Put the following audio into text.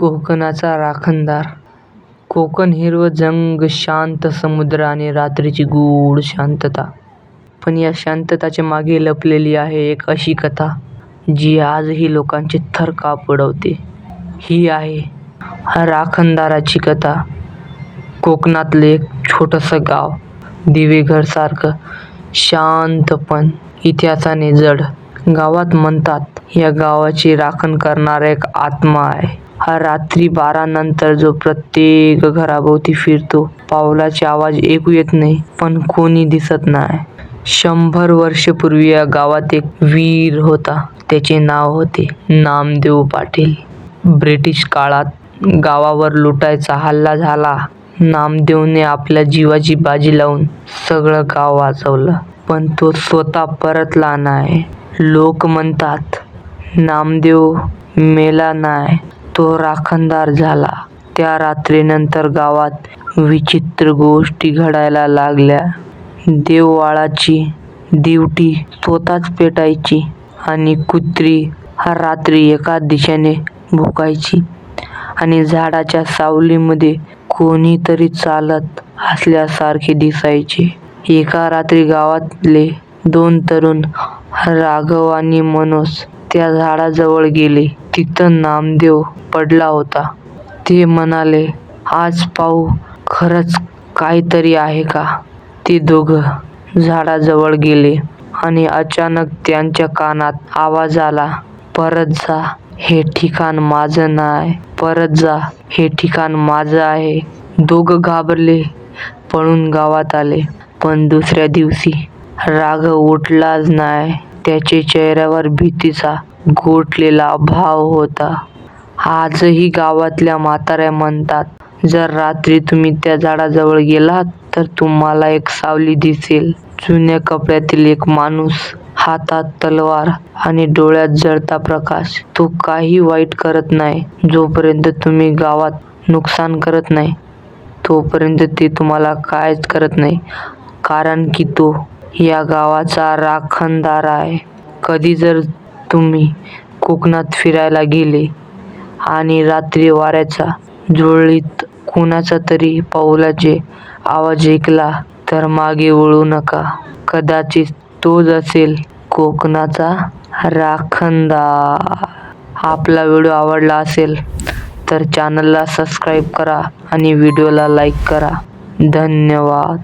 कोकणाचा राखणदार कोकण हिरवं जंग, शांत समुद्र आणि रात्रीची गूढ शांतता. पण या शांततेच्या मागे लपलेली आहे एक अशी कथा, जी आजही लोकांचे थर काप उडवते. ही आहे राखणदाराची कथा. कोकणातलं एक छोटंसं गाव. दिवेघरसारखं शांत पण इतिहासाने जड. गावात म्हणतात, या गावाची राखण करणारा एक आत्मा आहे. हा रात्री बारानंतर जो प्रत्येक घराभोवती फिरतो. पावलाचे आवाज ऐकू येत नाही, पण कोणी दिसत नाही. शंभर वर्षांपूर्वी या गावात एक वीर होता. त्याचे नाव होते नामदेव पाटील. ब्रिटिश काळात गावावर लुटायचा हल्ला झाला. नामदेवने आपल्या जीवाची बाजी लावून सगळं गाव वाचवलं. पण तो स्वतः परतला नाही. लोक म्हणतात, नामदेव मेला नाही, तो राखणदार झाला. त्या रात्रीनंतर गावात विचित्र गोष्टी घडायला लागल्या. देववाळाची दिवटी स्वतःच पेटायची आणि कुत्री रात्री एकाच दिशेने भुंकायची आणि झाडाच्या सावलीमध्ये कोणीतरी चालत असल्यासारखे दिसायचे. एका रात्री गावातले दोन तरुण, राघव आणि मनोज त्या झाडाजवळ गेले. तिथं नामदेव पडला होता. ते म्हणाले, आज पाहू खरंच काहीतरी आहे का? ते दोघं झाडाजवळ गेले आणि अचानक त्यांच्या कानात आवाज आला, परत जा, हे ठिकाण माझं नाही. परत जा, हे ठिकाण माझं आहे. दोघं घाबरले, पळून गावात आले. पण दुसऱ्या दिवशी राघव उठलाच नाही. त्याचे चेहऱ्यावर भीतीचा गोठलेला भाव होता. आजही गावातल्या म्हाताऱ्या म्हणतात, जर रात्री तुम्ही त्या झाडाजवळ गेलात, तर तुम्हाला एक सावली दिसेल. जुन्या कपड्यातील एक माणूस, हातात तलवार आणि डोळ्यात जळता प्रकाश. तो काही वाईट करत नाही. जोपर्यंत तुम्ही गावात नुकसान करत नाही, तोपर्यंत ते तुम्हाला काहीच करत नाही. कारण की तो या गावाचा राखणदार आहे. कधी जर तुम्ही कोकणात फिरायला गेले आणि रात्री वाऱ्याच्या झुळझुळीत कुणाचा तरी पाऊलाचे आवाज ऐकला, तर मागे वळू नका. कदाचित तोच असेल कोकणाचा राखणदार. आपला व्हिडिओ आवडला असेल तर चॅनलला सबस्क्राईब करा आणि व्हिडिओला लाईक करा. धन्यवाद.